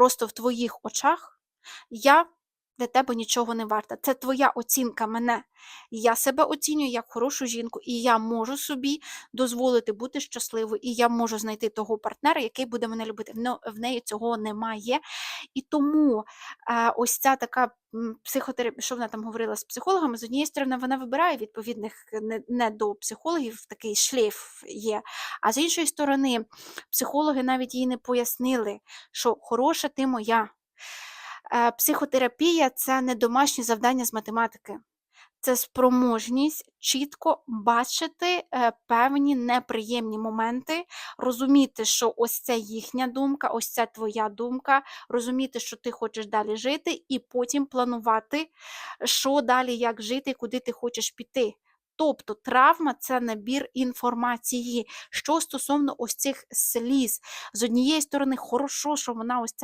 просто в твоїх очах я для тебе нічого не варта. Це твоя оцінка мене. Я себе оцінюю як хорошу жінку, і я можу собі дозволити бути щасливою, і я можу знайти того партнера, який буде мене любити. В неї цього немає. І тому е, ось ця така психотерапія, що вона там говорила з психологами, з однієї сторони, вона вибирає відповідних не до психологів, такий шлейф є. А з іншої сторони, психологи навіть їй не пояснили, що хороша ти моя. Е, Психотерапія це не домашнє завдання з математики. Це спроможність чітко бачити е, певні неприємні моменти, розуміти, що ось це їхня думка, ось це твоя думка, розуміти, що ти хочеш далі жити, і потім планувати, що далі, як жити, куди ти хочеш піти. Тобто травма це набір інформації. Що стосовно ось цих сліз, з однієї сторони, хорошо, що вона ось це